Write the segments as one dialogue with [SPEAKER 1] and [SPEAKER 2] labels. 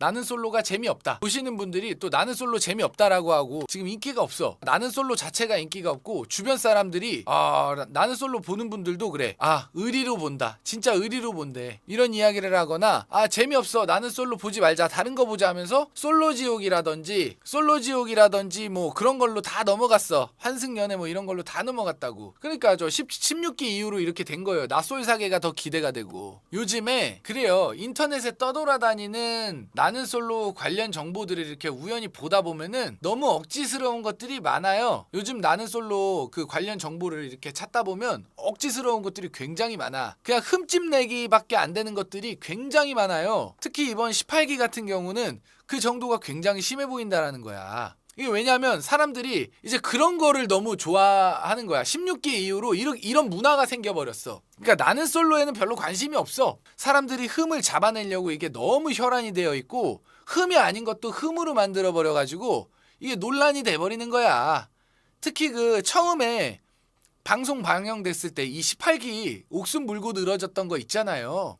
[SPEAKER 1] 나는 솔로가 재미없다. 보시는 분들이 또 나는 솔로 재미없다라고 하고 지금 인기가 없어. 나는 솔로 자체가 인기가 없고 주변 사람들이 아 나- 나는 솔로 보는 분들도 그래. 아 의리로 본다. 진짜 의리로 본대. 이런 이야기를 하거나 아 재미없어. 나는 솔로 보지 말자. 다른 거 보자 하면서 솔로 지옥이라든지 솔로 지옥이라든지 뭐 그런 걸로 다 넘어갔어. 환승연애 뭐 이런 걸로 다 넘어갔다고. 그러니까 저 10, 16기 이후로 이렇게 된 거예요. 나솔 사계가 더 기대가 되고. 요즘에 그래요. 인터넷에 떠돌아다니는 나는 솔로 관련 정보들을 이렇게 우연히 보다 보면은 너무 억지스러운 것들이 많아요. 요즘 나는 솔로 그 관련 정보를 이렇게 찾다 보면 억지스러운 것들이 굉장히 많아. 그냥 흠집 내기밖에 안 되는 것들이 굉장히 많아요. 특히 이번 18기 같은 경우는 그 정도가 굉장히 심해 보인다라는 거야. 이게 왜냐면 사람들이 이제 그런 거를 너무 좋아하는 거야. 16기 이후로 이런, 이런 문화가 생겨버렸어. 그러니까 나는 솔로에는 별로 관심이 없어. 사람들이 흠을 잡아내려고 이게 너무 혈안이 되어 있고 흠이 아닌 것도 흠으로 만들어 버려 가지고 이게 논란이 돼 버리는 거야. 특히 그 처음에 방송 방영됐을 때이 18기 옥순 물고 늘어졌던 거 있잖아요.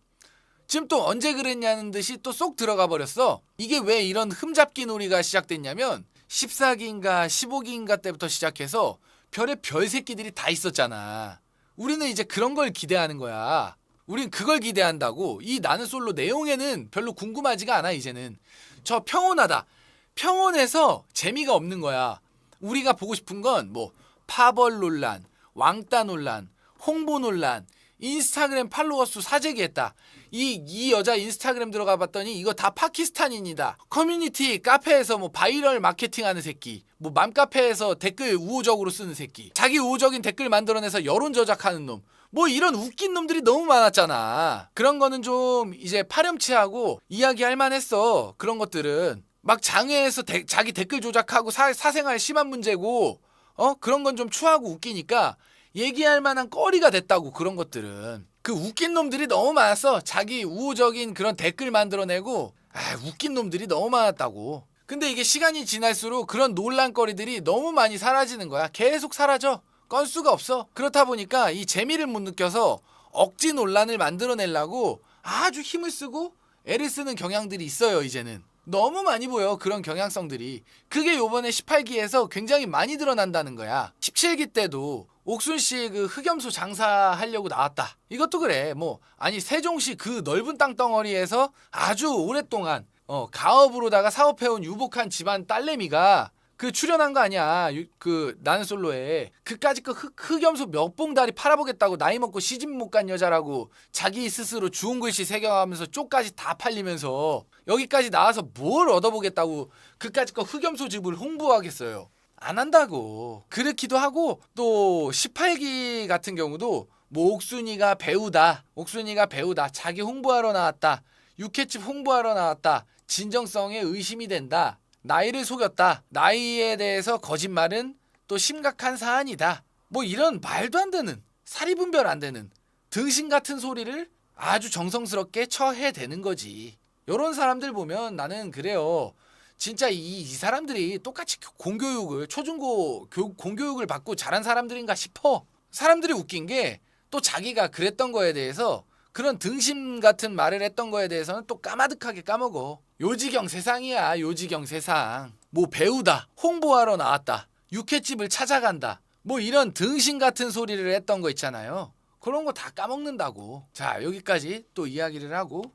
[SPEAKER 1] 지금 또 언제 그랬냐는 듯이 또 쏙 들어가 버렸어. 이게 왜 이런 흠잡기 놀이가 시작됐냐면 14기인가 15기인가 때부터 시작해서 별의 별 새끼들이 다 있었잖아. 우리는 이제 그런 걸 기대하는 거야. 우린 그걸 기대한다고. 이 나는 솔로 내용에는 별로 궁금하지가 않아 이제는. 저 평온하다. 평온해서 재미가 없는 거야. 우리가 보고 싶은 건 뭐 파벌 논란, 왕따 논란, 홍보 논란, 인스타그램 팔로워 수 사재기했다. 이, 이 여자 인스타그램 들어가 봤더니 이거 다 파키스탄인이다. 커뮤니티 카페에서 뭐 바이럴 마케팅 하는 새끼. 뭐 맘카페에서 댓글 우호적으로 쓰는 새끼. 자기 우호적인 댓글 만들어내서 여론 저작하는 놈. 뭐 이런 웃긴 놈들이 너무 많았잖아. 그런 거는 좀 이제 파렴치하고 이야기할 만했어. 그런 것들은. 막 장외에서 대- 자기 댓글 조작하고 사, 사생활 심한 문제고 어 그런 건 좀 추하고 웃기니까 얘기할 만한 거리가 됐다고 그런 것들은. 그 웃긴 놈들이 너무 많았어 자기 우호적인 그런 댓글 만들어내고 아 웃긴 놈들이 너무 많았다고. 근데 이게 시간이 지날수록 그런 논란거리들이 너무 많이 사라지는 거야. 계속 사라져. 건수가 없어. 그렇다 보니까 이 재미를 못 느껴서 억지 논란을 만들어내려고 아주 힘을 쓰고 애를 쓰는 경향들이 있어요 이제는 너무 많이 보여 그런 경향성들이. 그게 요번에 18기에서 굉장히 많이 드러난다는 거야. 17기 때도 옥순 씨 그 흑염소 장사하려고 나왔다. 이것도 그래. 뭐 아니 세종시 그 넓은 땅덩어리에서 아주 오랫동안 어 가업으로다가 사업해온 유복한 집안 딸내미가 그 출연한 거 아니야. 유- 그 나는 솔로에. 그까짓 그 흑, 흑염소 몇 봉다리 팔아보겠다고 나이 먹고 시집 못 간 여자라고 자기 스스로 주운 글씨 새겨가면서 쪽까지 다 팔리면서 여기까지 나와서 뭘 얻어보겠다고 그까짓 거 흑염소 집을 홍보하겠어요. 안 한다고. 그렇기도 하고 또 18기 같은 경우도 뭐 옥순이가 배우다. 옥순이가 배우다. 자기 홍보하러 나왔다. 육회집 홍보하러 나왔다. 진정성에 의심이 된다 나이를 속였다 나이에 대해서 거짓말은 또 심각한 사안이다 뭐 이런 말도 안 되는 사리 분별 안 되는 등신 같은 소리를 아주 정성스럽게 처해대는 거지 요런 사람들 보면 나는 그래요 진짜 이, 이 사람들이 똑같이 공교육을 초중고 교, 공교육을 받고 자란 사람들인가 싶어. 사람들이 웃긴 게 또 자기가 그랬던 거에 대해서 그런 등심 같은 말을 했던 거에 대해서는 또 까마득하게 까먹어. 요지경 세상이야. 요지경 세상. 뭐 배우다. 홍보하러 나왔다. 육회집을 찾아간다. 뭐 이런 등신 같은 소리를 했던 거 있잖아요. 그런 거 다 까먹는다고. 자, 여기까지 또 이야기를 하고